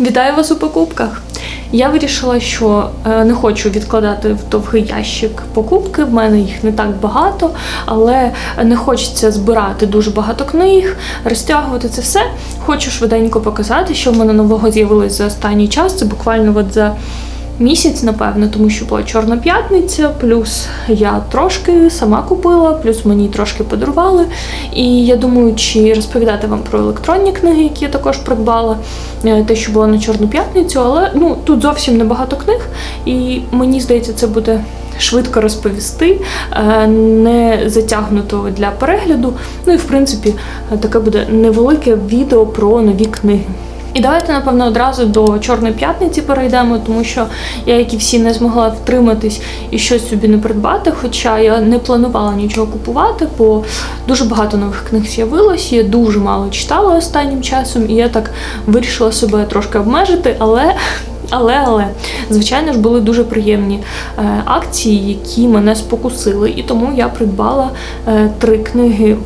Вітаю вас у покупках! Я вирішила, що е, не хочу відкладати в довгий ящик покупки. В мене їх не так багато, але не хочеться збирати дуже багато книг, розтягувати це все. Хочу швиденько показати, що в мене нового з'явилось за останній час. Це буквально от за місяць, напевно, тому що була Чорна п'ятниця, плюс я трошки сама купила, плюс мені трошки подарували. І я думаю, чи розповідати вам про електронні книги, які я також придбала, е, те, що було на Чорну п'ятницю, але ну тут зовсім небагато книг, і мені здається, це буде. Швидко розповісти, е, не затягнуто для перегляду. Ну і в принципі таке буде невелике відео про нові книги. І давайте, напевно, одразу до Чорної п'ятниці перейдемо, тому що я, як і всі, не змогла втриматись і щось собі не придбати. Хоча я не планувала нічого купувати, бо дуже багато нових книг з'явилось. Я дуже мало читала останнім часом, і я так вирішила себе трошки обмежити, але. Але, але, звичайно ж, були дуже приємні е, акції, які мене спокусили. І тому я придбала е, три книги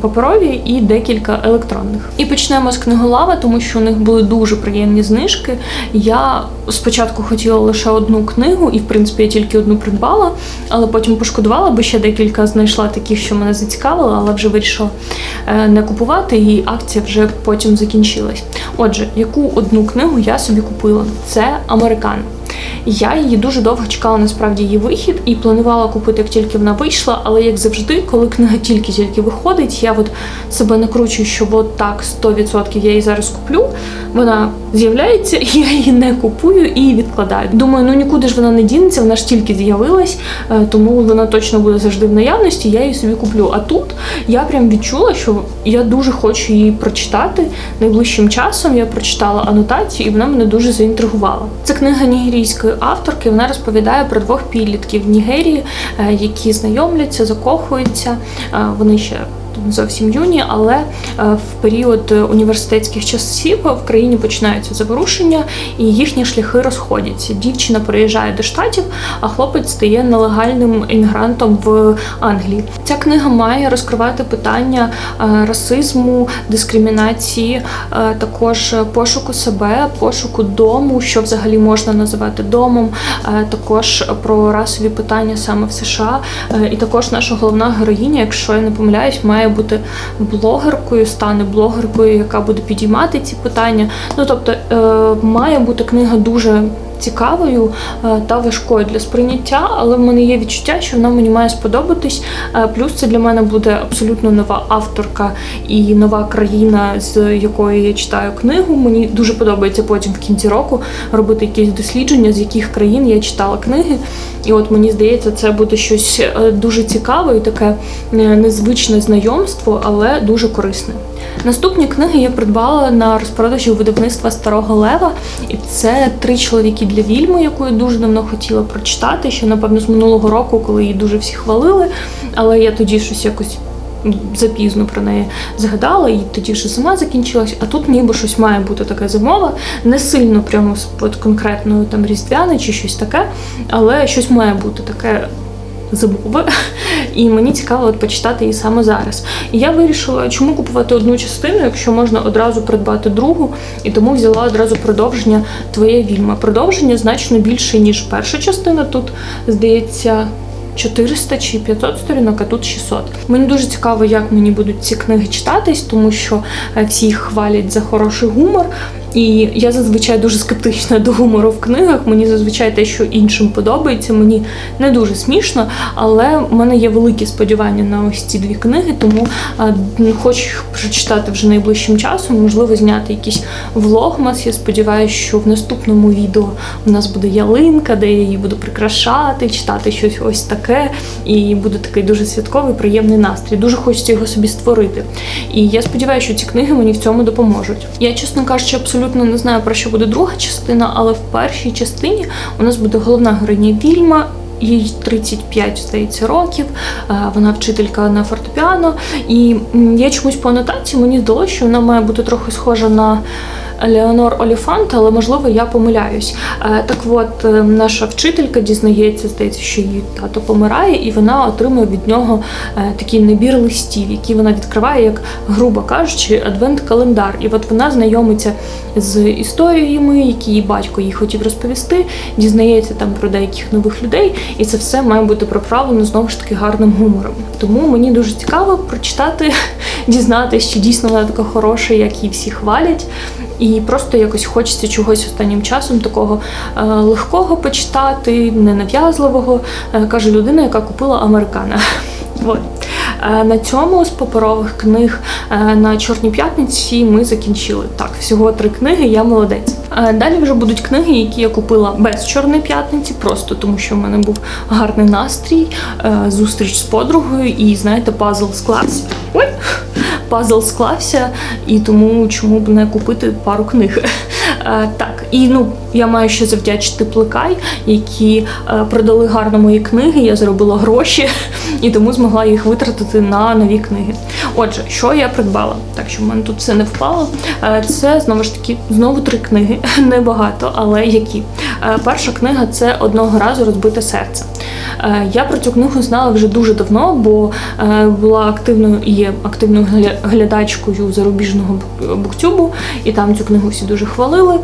паперові і декілька електронних. І почнемо з книголава, тому що у них були дуже приємні знижки. Я спочатку хотіла лише одну книгу, і в принципі я тільки одну придбала, але потім пошкодувала, бо ще декілька знайшла таких, що мене зацікавили, але вже вирішила е, не купувати, і акція вже потім закінчилась. Отже, яку одну книгу я собі купила? Це Американ. Я її дуже довго чекала насправді її вихід і планувала купити, як тільки вона вийшла. Але як завжди, коли книга тільки-тільки виходить, я от себе накручую, що от так 100% я її зараз куплю. Вона з'являється, я її не купую і відкладаю. Думаю, ну нікуди ж вона не дінеться, вона ж тільки з'явилась, е, тому вона точно буде завжди в наявності. Я її собі куплю. А тут я прям відчула, що я дуже хочу її прочитати найближчим часом. Я прочитала анотацію, і вона мене дуже заінтригувала. Це книга нігерійської авторки. Вона розповідає про двох підлітків в Нігерії, е, які знайомляться, закохуються. Е, Вони ще зовсім юні, але е, в період університетських часів в країні починаються заворушення і їхні шляхи розходяться. Дівчина приїжджає до штатів, а хлопець стає нелегальним іммігрантом в Англії. Ця книга має розкривати питання е, расизму, дискримінації, е, також пошуку себе, пошуку дому, що взагалі можна називати домом, е, також про расові питання саме в США. Е, І також наша головна героїня, якщо я не помиляюсь, має бути блогеркою, стане блогеркою, яка буде підіймати ці питання. Ну тобто е, має бути книга дуже. Цікавою е, та важкою для сприйняття, але в мене є відчуття, що вона мені має сподобатись. Е, Плюс це для мене буде абсолютно нова авторка і нова країна, з якої я читаю книгу. Мені дуже подобається потім в кінці року робити якісь дослідження, з яких країн я читала книги. І от мені здається, це буде щось е, дуже цікаве і таке незвичне знайомство, але дуже корисне. Наступні книги я придбала на розпродажі видавництва Старого Лева, і це три чоловіки для вільми, яку я дуже давно хотіла прочитати. Ще напевно з минулого року, коли її дуже всі хвалили. Але я тоді щось якось запізно про неї згадала, і тоді вже зима закінчилась. А тут ніби щось має бути така зимова, не сильно прямо от конкретно там різдвяне чи щось таке, але щось має бути таке зимове, і мені цікаво от почитати її саме зараз. І я вирішила, чому купувати одну частину, якщо можна одразу придбати другу, і тому взяла одразу продовження Твоя вільма. Продовження значно більше, ніж перша частина. Тут здається. 400 чи 500 сторінок, а тут 600. Мені дуже цікаво, як мені будуть ці книги читатись, тому що е, всі їх хвалять за хороший гумор. І я зазвичай дуже скептична до гумору в книгах. Мені зазвичай те, що іншим подобається, мені не дуже смішно, але в мене є великі сподівання на ось ці дві книги, тому хочу їх прочитати вже найближчим часом. Можливо, зняти якийсь влогмас. Я сподіваюся, що в наступному відео у нас буде ялинка, де я її буду прикрашати, читати щось ось таке, і буде такий дуже святковий, приємний настрій. Дуже хочеться його собі створити. І я сподіваюся, що ці книги мені в цьому допоможуть. Я, чесно кажучи, абсолютно не знаю про що буде друга частина, але в першій частині у нас буде головна героїня Вільма. Їй 35, здається, років, е, вона вчителька на фортепіано. І я чомусь по анотації мені здалося, що вона має бути трохи схожа на Леонор Оліфант, але можливо я помиляюсь. Е, Так от, е, наша вчителька дізнається, здається, що її тато помирає, і вона отримує від нього е, такий набір листів, які вона відкриває, як, грубо кажучи, адвент-календар. І от вона знайомиться з історіями, які її батько їй хотів розповісти, дізнається там про деяких нових людей, і це все має бути проправлено знову ж таки гарним гумором. Тому мені дуже цікаво прочитати, дізнатися, чи дійсно вона така хороша, як її всі хвалять. І просто якось хочеться чогось останнім часом такого е, легкого почитати, ненав'язливого, е, каже людина, яка купила американа. От. Е, На цьому з паперових книг е, на Чорній п'ятниці ми закінчили. Так, всього три книги, я молодець. Е, Далі вже будуть книги, які я купила без Чорної п'ятниці, просто тому що в мене був гарний настрій, зустріч з подругою, і знаєте, пазл склався. Ой! Пазл склався, і тому чому б не купити пару книг. Так, і ну я маю ще завдячити плекай, які продали гарно мої книги. Я заробила гроші і тому змогла їх витратити на нові книги. Отже, що я придбала? Так що в мене тут все не впало. Е, Це знову ж таки знову три книги, небагато, але які. Е, Перша книга це одного разу розбите серце. Е, Я про цю книгу знала вже дуже давно, бо е, була активною і є активною гля- глядачкою зарубіжного бук- буктюбу, і там цю книгу всі дуже хвалили.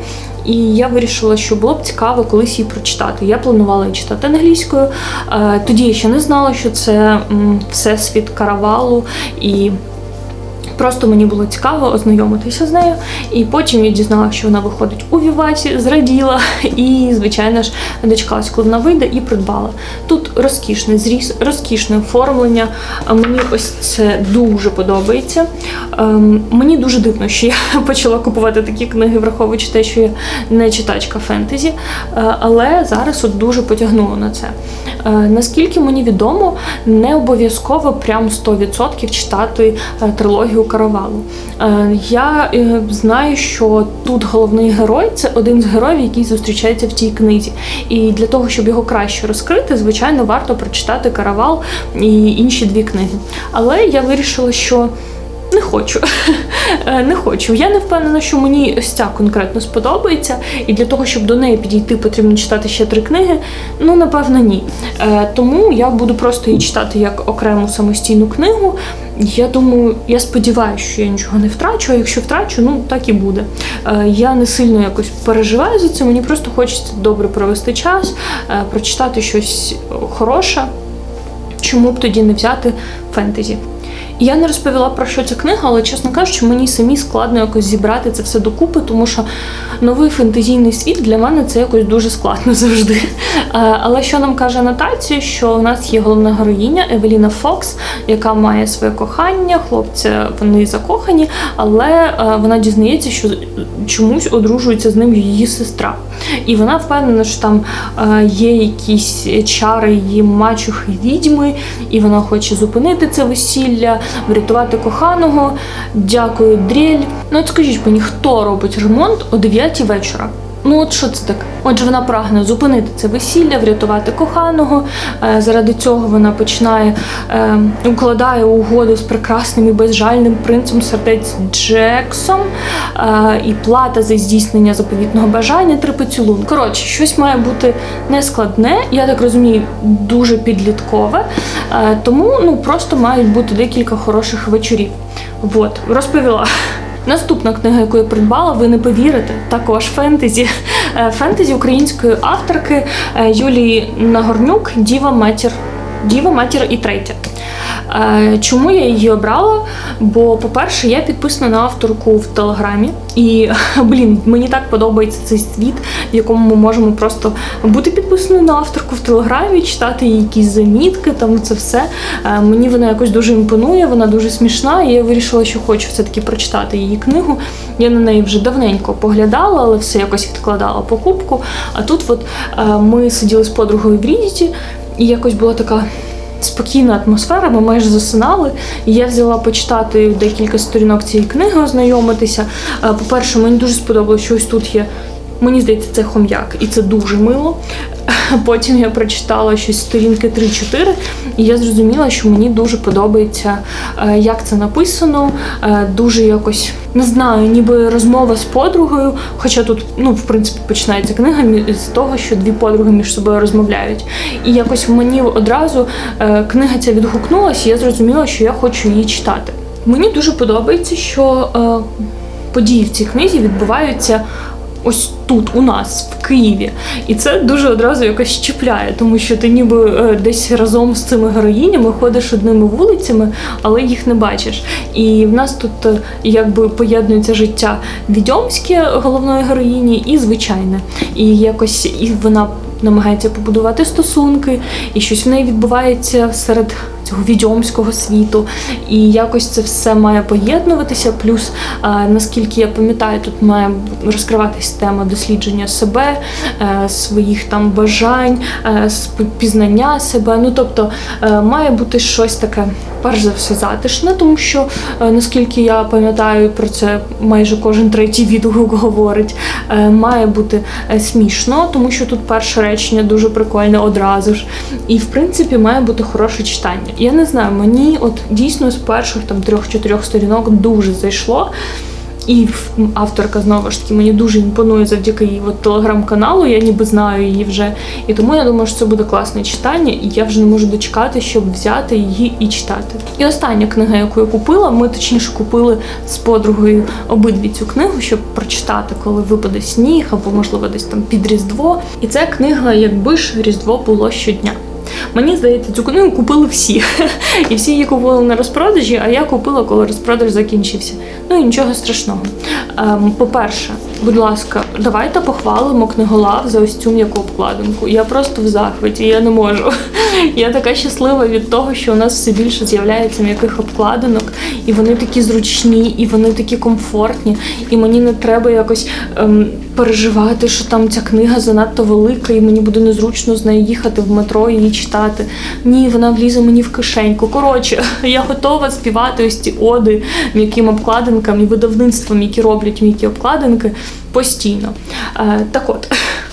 І я вирішила, що було б цікаво колись її прочитати. Я планувала її читати англійською. Е, Тоді я ще не знала, що це всесвіт каравалу і. Просто мені було цікаво ознайомитися з нею, і потім я дізналася, що вона виходить у Віваті, зраділа, і, звичайно ж, дочекалась, коли вона вийде, і придбала. Тут розкішний зріз, розкішне оформлення. Мені ось це дуже подобається. Ем, мені дуже дивно, що я почала купувати такі книги, враховуючи те, що я не читачка фентезі, е, але зараз от дуже потягнуло на це. Е, Наскільки мені відомо, не обов'язково прям 100% читати е, трилогію Каравалу. Е, Я е, знаю, що тут головний герой це один з героїв, який зустрічається в цій книзі. І для того, щоб його краще розкрити, звичайно, варто прочитати Каравал і інші дві книги. Але я вирішила, що не хочу. Е, не хочу. Я не впевнена, що мені ось ця конкретно сподобається, і для того, щоб до неї підійти, потрібно читати ще три книги. Ну, напевно, ні. Е, Тому я буду просто її читати як окрему самостійну книгу. Я думаю, я сподіваюся, що я нічого не втрачу, а якщо втрачу, ну так і буде. Е, Я не сильно якось переживаю за це, мені просто хочеться добре провести час, прочитати щось хороше. Чому б тоді не взяти фентезі? Я не розповіла про що ця книга, але чесно кажучи, мені самі складно якось зібрати це все докупи, тому що новий фентезійний світ для мене це якось дуже складно завжди. Е, Але що нам каже анотація, що у нас є головна героїня Евеліна Фокс, яка має своє кохання, хлопця вони закохані, але е, вона дізнається, що чомусь одружується з ним її сестра. І вона впевнена, що там е, є якісь чари її мачухи відьми, і вона хоче зупинити це весілля, врятувати коханого. Дякую, дріль. Ну от скажіть мені, хто робить ремонт о 9 вечора? Ну от що це таке? Отже, вона прагне зупинити це весілля, врятувати коханого. Е, Заради цього вона починає е, укладає угоду з прекрасним і безжальним принцем сердець Джексом. Е, і плата за здійснення заповітного бажання три поцілунки. Коротше, щось має бути нескладне, я так розумію, дуже підліткове. Тому ну просто мають бути декілька хороших вечорів. От, розповіла. Наступна книга, яку я придбала, ви не повірите, також фентезі. Е, Фентезі української авторки е, Юлії Нагорнюк Діва Матір. Діва Матір і третя. Е, Чому я її обрала? Бо, по-перше, я підписана на авторку в Телеграмі, і блін, мені так подобається цей світ, в якому ми можемо просто бути підписаною на авторку в Телеграмі, читати її якісь замітки, там це все. Е, Мені вона якось дуже імпонує, вона дуже смішна, і я вирішила, що хочу все-таки прочитати її книгу. Я на неї вже давненько поглядала, але все якось відкладала покупку. А тут от е, ми сиділи з подругою в Рідіті, і якось була така спокійна атмосфера, ми майже засинали. І я взяла почитати декілька сторінок цієї книги, ознайомитися. Е, По-перше, мені дуже сподобалося, що ось тут є Мені здається, це хом'як, і це дуже мило. Потім я прочитала щось сторінки 3-4, і я зрозуміла, що мені дуже подобається, е, як це написано. Е, Дуже якось не знаю, ніби розмова з подругою. Хоча тут, ну, в принципі, починається книга з того, що дві подруги між собою розмовляють. І якось мені одразу е, книга ця відгукнулася, і я зрозуміла, що я хочу її читати. Мені дуже подобається, що події в цій книзі відбуваються ось тут, у нас, в Києві. І це дуже одразу якось чіпляє, тому що ти ніби е, десь разом з цими героїнями ходиш одними вулицями, але їх не бачиш. І в нас тут е, якби поєднується життя відьомське головної героїні і звичайне. І якось і вона намагається побудувати стосунки, і щось в неї відбувається серед цього відьомського світу. І якось це все має поєднуватися. Плюс, е, наскільки я пам'ятаю, тут має розкриватись тема дослідження себе, е, своїх там бажань, е, пізнання себе. Ну тобто має бути щось таке, перш за все, затишне, тому що наскільки я пам'ятаю про це, майже кожен третій відгук говорить. Має бути смішно, тому що тут перше речення дуже прикольне одразу ж. І в принципі має бути хороше читання. Я не знаю, мені от дійсно з перших там трьох-чотирьох сторінок дуже зайшло. І авторка знову ж таки мені дуже імпонує завдяки її от телеграм-каналу. Я ніби знаю її вже. І тому я думаю, що це буде класне читання, і я вже не можу дочекати, щоб взяти її і читати. І остання книга, яку я купила, ми точніше купили з подругою обидві цю книгу, щоб прочитати, коли випаде сніг, або можливо десь там під Різдво. І це книга, якби ж Різдво було щодня. Мені здається, цю книгу купили всі. І всі її купили на розпродажі, а я купила, коли розпродаж закінчився. Ну і нічого страшного. Ем, по-перше, будь ласка, давайте похвалимо книголав за ось цю м'яку обкладинку. Я просто в захваті, я не можу. Я така щаслива від того, що у нас все більше з'являється м'яких обкладинок, і вони такі зручні, і вони такі комфортні. І мені не треба якось ем, переживати, що там ця книга занадто велика, і мені буде незручно з нею їхати в метро і її читати. Ні, вона влізе мені в кишеньку. Коротше, я готова співати ось ці оди м'яким обкладинкам і видавництвам, які роблять м'які обкладинки постійно. Е, так от.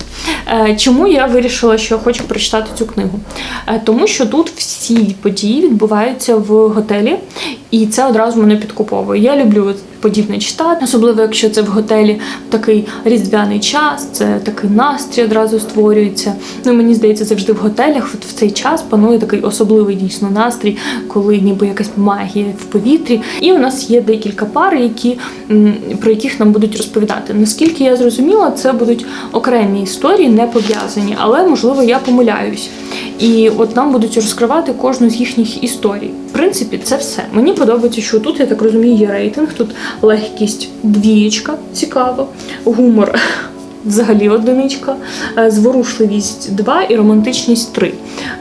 Е, Чому я вирішила, що я хочу прочитати цю книгу? Е, Тому що тут всі події відбуваються в готелі, і це одразу мене підкуповує. Я люблю подібне читати, особливо якщо це в готелі такий різдвяний час, це такий настрій одразу створюється. Ну мені здається, завжди в готелях от в цей час панує такий особливий дійсно настрій, коли ніби якась магія в повітрі. І у нас є декілька пар, які про яких нам будуть розповідати. Наскільки я зрозуміла, це будуть окремі історії, не пов'язані, але можливо я помиляюсь. І от нам будуть розкривати кожну з їхніх історій. В принципі, це все. Мені подобається, що тут, я так розумію, є рейтинг. Тут легкість двієчка, цікаво, гумор взагалі одиничка, е, зворушливість 2 і романтичність 3.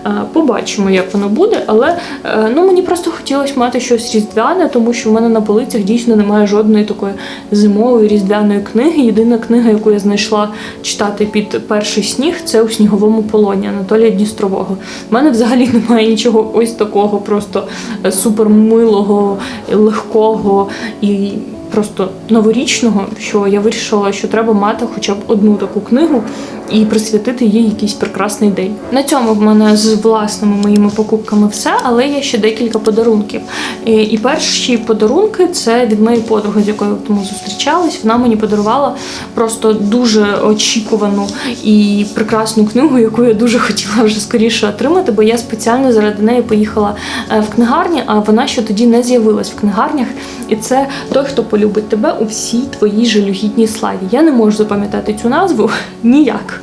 Е, Побачимо, як воно буде, але е, ну, мені просто хотілося мати щось різдвяне, тому що в мене на полицях дійсно немає жодної такої зимової різдвяної книги. Єдина книга, яку я знайшла читати під перший сніг, це у сніговому полоні Анатолія Дністрового. У мене взагалі немає нічого ось такого, просто супермилого, легкого і просто новорічного, що я вирішила, що треба мати хоча б одну таку книгу і присвятити їй якийсь прекрасний день. На цьому в мене з власними моїми покупками все, але є ще декілька подарунків. І перші подарунки це від моєї подруги, з якою тому зустрічались. Вона мені подарувала просто дуже очікувану і прекрасну книгу, яку я дуже хотіла вже скоріше отримати, бо я спеціально заради неї поїхала е, в книгарні, а вона ще тоді не з'явилась в книгарнях. І це той, хто полюбить тебе у всій твоїй жалюгідній славі. Я не можу запам'ятати цю назву ніяк.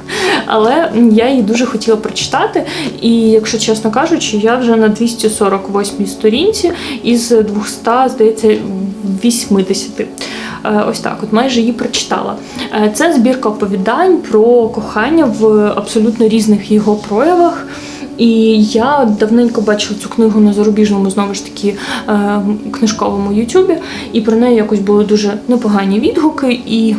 Але я її дуже хотіла прочитати. І, якщо чесно кажучи, я вже на 248 сторінці із 200, здається, 80. Е, Ось так, от майже її прочитала. Е, Це збірка оповідань про кохання в абсолютно різних його проявах. І я давненько бачила цю книгу на зарубіжному знову ж таки е, книжковому Ютубі, і про неї якось були дуже непогані відгуки. І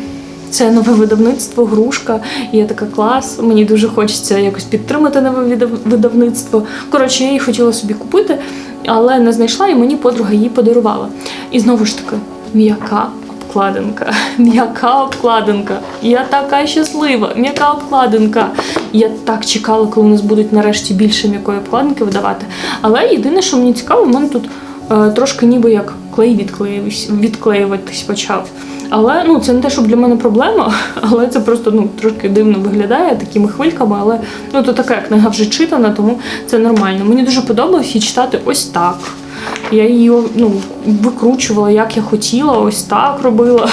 це нове видавництво, грушка. І я така клас. Мені дуже хочеться якось підтримати нове видавництво. Коротше, я її хотіла собі купити, але не знайшла, і мені подруга її подарувала. І знову ж таки, м'яка обкладинка, м'яка обкладинка. Я така щаслива, м'яка обкладинка. Я так чекала, коли у нас будуть нарешті більше м'якої обкладинки видавати. Але єдине, що мені цікаво, в мене тут е, трошки ніби як клей відклеювався- відклеюватись почав. Але ну це не те, щоб для мене проблема, але це просто ну трошки дивно виглядає такими хвильками. Але ну то така книга вже читана, тому це нормально. Мені дуже подобалось її читати ось так. Я її ну, викручувала, як я хотіла, ось так робила.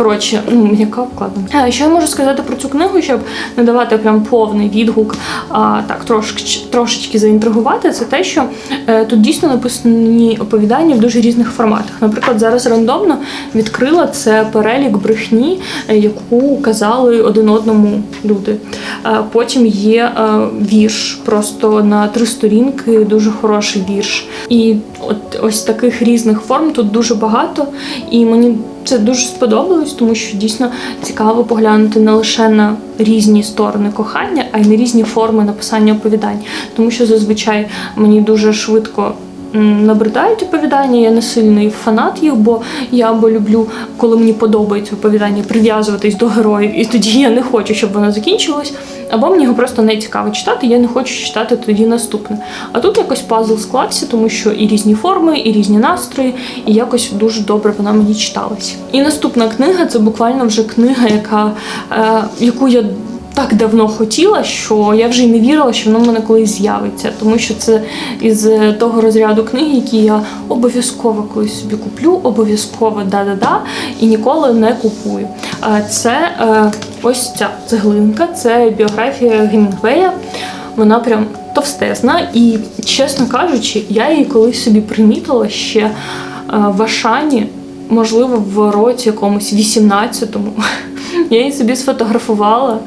Коротше, ну, м'яка вкладинка. Що я можу сказати про цю книгу, щоб не давати прям повний відгук, а так трошки, трошечки заінтригувати, це те, що е, тут дійсно написані оповідання в дуже різних форматах. Наприклад, зараз рандомно відкрила це перелік брехні, е, яку казали один одному люди. Потім є е, вірш, просто на три сторінки, дуже хороший вірш. І от ось таких різних форм тут дуже багато, і мені це дуже сподобалось, тому що дійсно цікаво поглянути не лише на різні сторони кохання, а й на різні форми написання оповідань. Тому що зазвичай мені дуже швидко. Набридають оповідання, я не сильний фанат їх, бо я або люблю, коли мені подобається оповідання, прив'язуватись до героїв, і тоді я не хочу, щоб воно закінчилось, або мені його просто не цікаво читати, я не хочу читати тоді наступне. А тут якось пазл склався, тому що і різні форми, і різні настрої, і якось дуже добре вона мені читалась. І наступна книга це буквально вже книга, яка, е, яку я так давно хотіла, що я вже й не вірила, що воно в мене колись з'явиться, тому що це із е, того розряду книги, які я обов'язково колись собі куплю, обов'язково да-да-да, і ніколи не купую. Це е, ось ця цеглинка, це біографія Гемінгвея. Вона прям товстезна, і, чесно кажучи, я її колись собі примітила ще е, в Ашані, можливо, в році якомусь 18-му. Я її собі сфотографувала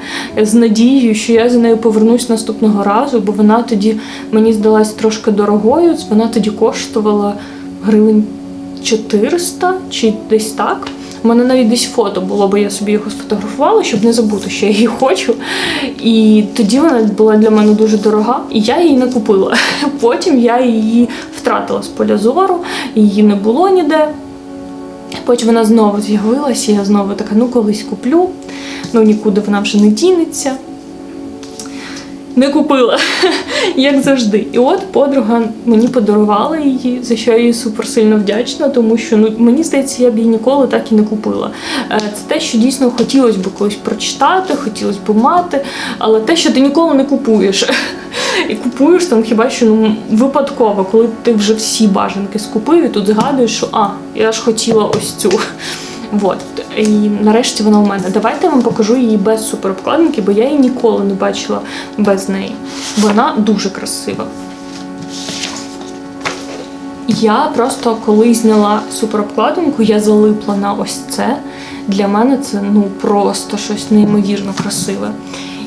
з надією, що я за нею повернусь наступного разу, бо вона тоді мені здалась трошки дорогою. Вона тоді коштувала гривень 400 чи десь так. У мене навіть десь фото було, бо я собі його сфотографувала, щоб не забути, що я її хочу. І тоді вона була для мене дуже дорога, і я її не купила. Потім я її втратила з поля зору, її не було ніде. Потім вона знову з'явилася, я знову така, ну колись куплю, ну нікуди вона вже не дінеться. Не купила, як завжди. І от подруга мені подарувала її, за що я їй супер сильно вдячна, тому що ну мені здається, я б її ніколи так і не купила. Е, Це те, що дійсно хотілося б колись прочитати, хотілося б мати, але те, що ти ніколи не купуєш. І купуєш там хіба що ну, випадково, коли ти вже всі бажанки скупив, і тут згадуєш, що а, я ж хотіла ось цю. Вот. І нарешті вона у мене. Давайте я вам покажу її без суперобкладинки, бо я її ніколи не бачила без неї. Вона дуже красива. Я просто коли зняла суперобкладинку, я залипла на ось це. Для мене це ну просто щось неймовірно красиве.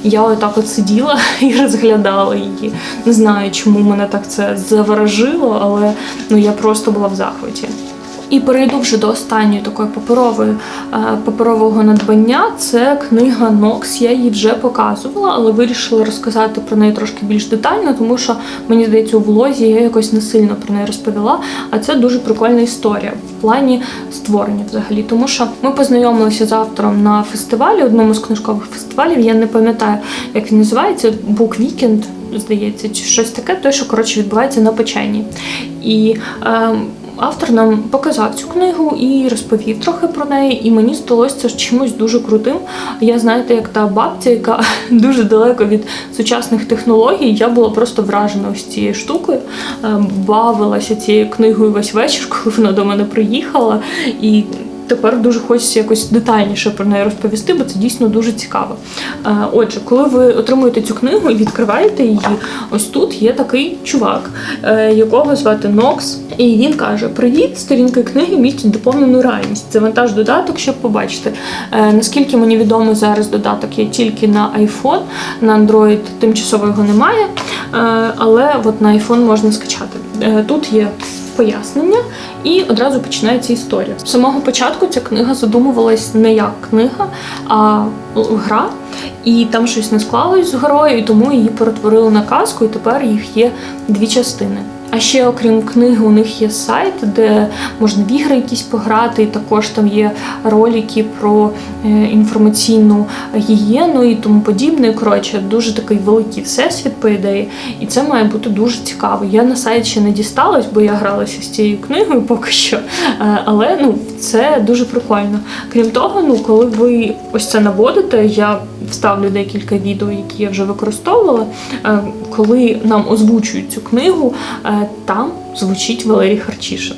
Я отак от сиділа і розглядала її. Не знаю, чому мене так це заворожило, але ну я просто була в захваті. І перейду вже до останньої такої паперової е, паперового надбання. Це книга Нокс. Я її вже показувала, але вирішила розказати про неї трошки більш детально, тому що мені здається, у влозі я якось не сильно про неї розповіла. А це дуже прикольна історія в плані створення взагалі. Тому що ми познайомилися з автором на фестивалі, одному з книжкових фестивалів. Я не пам'ятаю, як він називається, Book Weekend, здається, чи щось таке, той, що коротше відбувається на печені. І е, автор нам показав цю книгу і розповів трохи про неї, і мені здалося чимось дуже крутим. Я знаєте, як та бабця, яка дуже далеко від сучасних технологій, я була просто вражена ось цією штукою, Е, бавилася цією книгою весь вечір, коли вона до мене приїхала. І Тепер дуже хочеться якось детальніше про неї розповісти, бо це дійсно дуже цікаво. Е, Отже, коли ви отримуєте цю книгу і відкриваєте її, ось тут є такий чувак, е, якого звати Нокс, і він каже: Привіт, сторінки книги містять доповнену реальність. Це вантаж додаток, щоб побачити. Е, Наскільки мені відомо, зараз додаток є тільки на iPhone, на Android тимчасово його немає, але от на iPhone можна скачати. Тут є пояснення, і одразу починається історія. З самого початку ця книга задумувалась не як книга, а гра. І там щось не склалось з грою, і тому її перетворили на казку, і тепер їх є дві частини. А ще, окрім книги, у них є сайт, де можна в ігри якісь пограти, і також там є ролики про е, інформаційну гігієну і тому подібне. Коротше, дуже такий великий всесвіт, по ідеї, і це має бути дуже цікаво. Я на сайт ще не дісталась, бо я гралася з цією книгою поки що. Е, Але ну це дуже прикольно. Крім того, ну коли ви ось це наводите, я вставлю декілька відео, які я вже використовувала. Е, Коли нам озвучують цю книгу, е, там звучить Валерій Харчишин.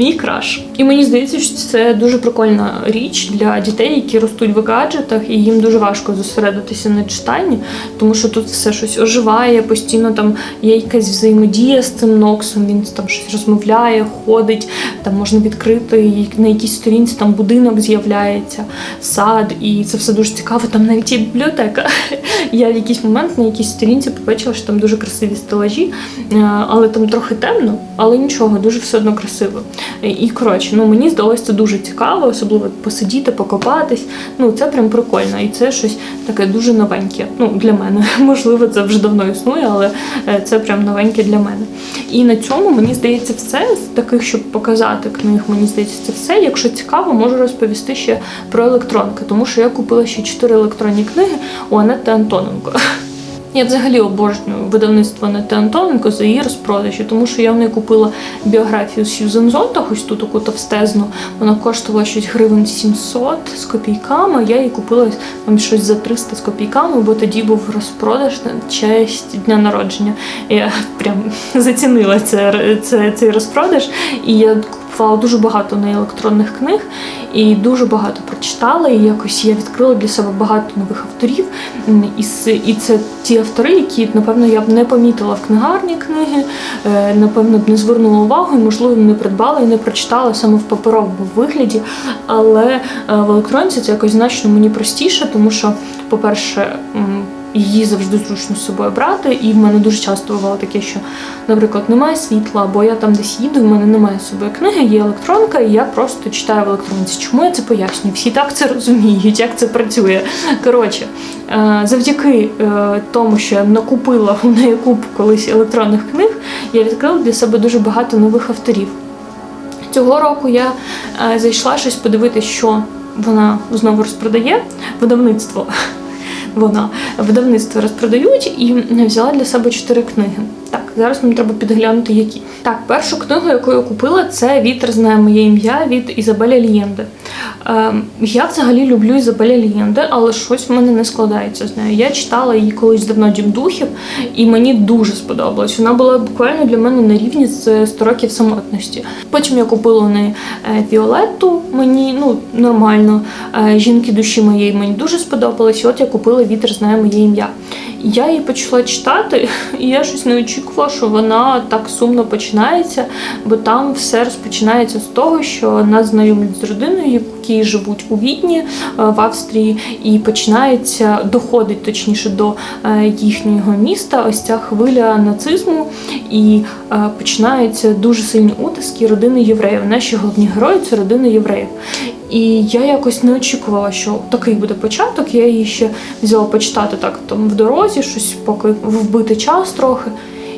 Мій краш. І мені здається, що це дуже прикольна річ для дітей, які ростуть в гаджетах, і їм дуже важко зосередитися на читанні, тому що тут все щось оживає, постійно там є якась взаємодія з цим ноксом, він там щось розмовляє, ходить, там можна відкрити на якійсь сторінці там будинок з'являється, сад, і це все дуже цікаво. Там навіть є бібліотека. Я в якийсь момент на якійсь сторінці побачила, що там дуже красиві стелажі, е, але там трохи темно, але нічого, дуже все одно красиво. І коротше, ну мені здалося це дуже цікаво, особливо посидіти, покопатись. Ну це прям прикольно, і це щось таке дуже новеньке. Ну для мене можливо, це вже давно існує, але е, це прям новеньке для мене. І на цьому мені здається, все з таких, щоб показати книг, мені здається, це все. Якщо цікаво, можу розповісти ще про електронки, тому що я купила ще чотири електронні книги у Анетти Антоненко. Я взагалі обожнюю видавництво Нети Антоненко за її розпродажі, тому що я в неї купила біографію Сьюзен Зонтах, ось ту таку товстезну. Вона коштувала щось гривень 700 з копійками. Я її купила там щось за 300 з копійками, бо тоді був розпродаж на честь дня народження. Я прям зацінила це, це, цей розпродаж, і я купувала дуже багато на електронних книг і дуже багато прочитала. І якось я відкрила для себе багато нових авторів. І, це ті автори, які, напевно, я б не помітила в книгарні книги, е, напевно, б не звернула увагу, і, можливо, не придбала і не прочитала саме в паперовому вигляді. Але е, в електронці це якось значно мені простіше, тому що, по-перше, Її завжди зручно з собою брати, і в мене дуже часто бувало таке, що, наприклад, немає світла, або я там десь їду, в мене немає з собою книги, є електронка, і я просто читаю в електронці. Чому я це пояснюю? Всі так це розуміють, як це працює. Коротше, е, завдяки е, тому, що я накупила на яку колись електронних книг, я відкрила для себе дуже багато нових авторів. Цього року я е, зайшла щось подивитися, що вона знову розпродає видавництво. Вона видавництво розпродають і взяла для себе чотири книги. Так, зараз мені треба підглянути, які. Так, першу книгу, яку я купила, це Вітер знає моє ім'я від Ізабеля Лієнди. Ем, я взагалі люблю Ізабеля Лієнди, але щось в мене не складається з нею. Я читала її колись давно дім духів, і мені дуже сподобалось. Вона була буквально для мене на рівні з «100 років самотності. Потім я купила у неї е, Віолетту, мені ну нормально. Е, Жінки душі моєї мені дуже сподобалось. От я купила Вітер знає моє ім'я. Я її почала читати, і я щось не очікувала, що вона так сумно починається, бо там все розпочинається з того, що нас знайомлять з родиною, які живуть у Відні е, в Австрії, і починається, доходить точніше до е, їхнього міста. Ось ця хвиля нацизму, і е, починаються дуже сильні утиски родини євреїв. Наші головні герої це родина євреїв. І я якось не очікувала, що такий буде початок. Я її ще взяла почитати так там в дорозі, щось поки вбити час трохи.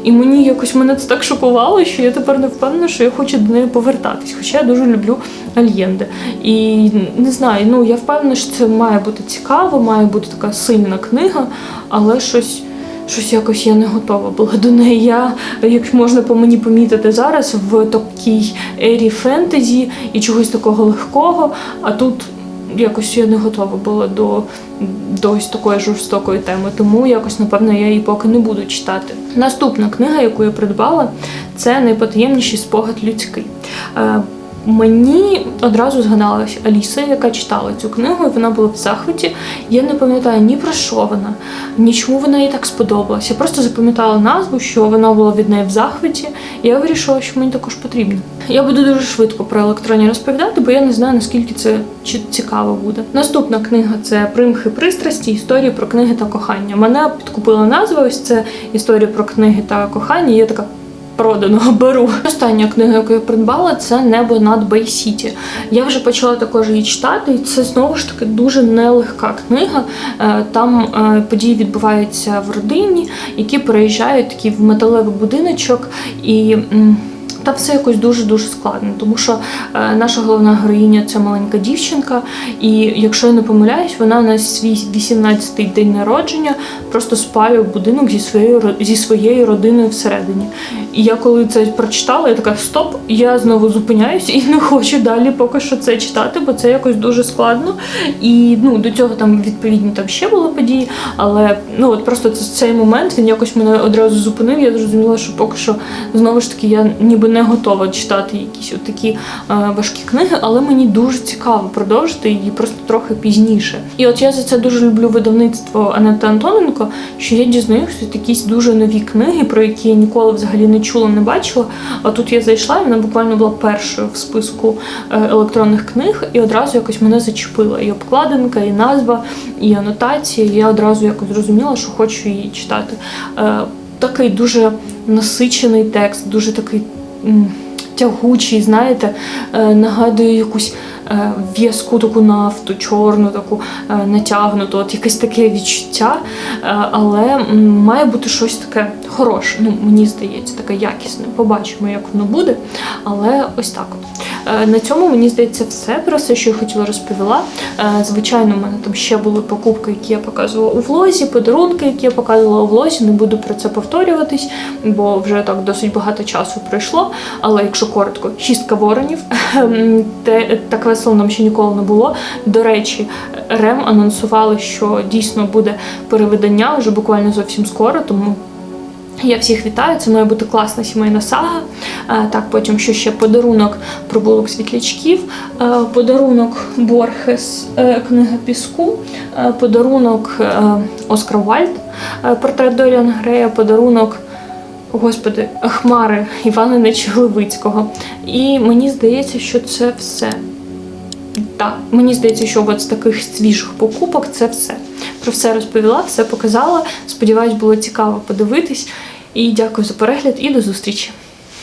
І мені якось мене це так шокувало, що я тепер не впевнена, що я хочу до неї повертатись. Хоча я дуже люблю Альєнде. І не знаю, ну я впевнена, що це має бути цікаво, має бути така сильна книга, але щось. Щось якось я не готова була до неї. Я, як можна по мені помітити зараз, в такій ері фентезі і чогось такого легкого, а тут якось я не готова була до, до ось такої жорстокої теми, тому якось, напевно, я її поки не буду читати. Наступна книга, яку я придбала, це найпотаємніший спогад людський. Мені одразу згадалась Аліса, яка читала цю книгу, і вона була в захваті. Я не пам'ятаю ні про що вона, ні чому вона їй так сподобалась. Я просто запам'ятала назву, що вона була від неї в захваті, і я вирішила, що мені також потрібно. Я буду дуже швидко про електронні розповідати, бо я не знаю, наскільки це цікаво буде. Наступна книга це Примхи пристрасті, історії про книги та кохання. Мене підкупила назва. Ось це історія про книги та кохання. Я така продано беру. Остання книга, яку я придбала, це Небо над Бей-Сіті. Я вже почала також її читати, і це знову ж таки дуже нелегка книга. Е, Там е, події відбуваються в родині, які переїжджають такі в металевий будиночок і. Та все якось дуже дуже складно, тому що е, наша головна героїня це маленька дівчинка, і якщо я не помиляюсь, вона на свій 18-й день народження просто спалює будинок зі своєю зі своєю родиною всередині. І я коли це прочитала, я така стоп, я знову зупиняюсь і не хочу далі поки що це читати, бо це якось дуже складно. І ну до цього там відповідні там ще були події, але ну от просто це- цей момент він якось мене одразу зупинив. Я зрозуміла, що поки що знову ж таки я ніби не готова читати якісь от такі е, важкі книги, але мені дуже цікаво продовжити її просто трохи пізніше. І от я за це дуже люблю видавництво Анети Антоненко, що я дізнаюся якісь дуже нові книги, про які я ніколи взагалі не чула, не бачила. А тут я зайшла, і вона буквально була першою в списку е, електронних книг, і одразу якось мене зачепила. І обкладинка, і назва, і анотація. І я одразу якось зрозуміла, що хочу її читати. Е, Такий дуже насичений текст, дуже такий тягучий, знаєте, е, нагадує якусь в'язку таку нафту, чорну, таку е, натягнуту, от якесь таке відчуття, е, але має бути щось таке хороше. Ну, мені здається, таке якісне. Побачимо, як воно буде. Але ось так. Е, На цьому мені здається все про все, що я хотіла розповіла. Е, Звичайно, в мене там ще були покупки, які я показувала у влозі, подарунки, які я показувала у влозі. Не буду про це повторюватись, бо вже так досить багато часу пройшло. Але якщо коротко, шістка воронів, ем, те нам ще ніколи не було. До речі, Рем анонсували, що дійсно буде перевидання вже буквально зовсім скоро, тому. Я всіх вітаю, це має бути класна сімейна сага. Е, Так, потім що ще подарунок пробулок світлячків, е, подарунок Борхес, е, книга піску, подарунок Оскар Вальд, портрет Доріан Грея, подарунок. Господи, Хмари Івана Нечелевицького. І мені здається, що це все. Так, мені здається, що от з таких свіжих покупок це все. Про все розповіла, все показала. Сподіваюсь, було цікаво подивитись. І дякую за перегляд і до зустрічі!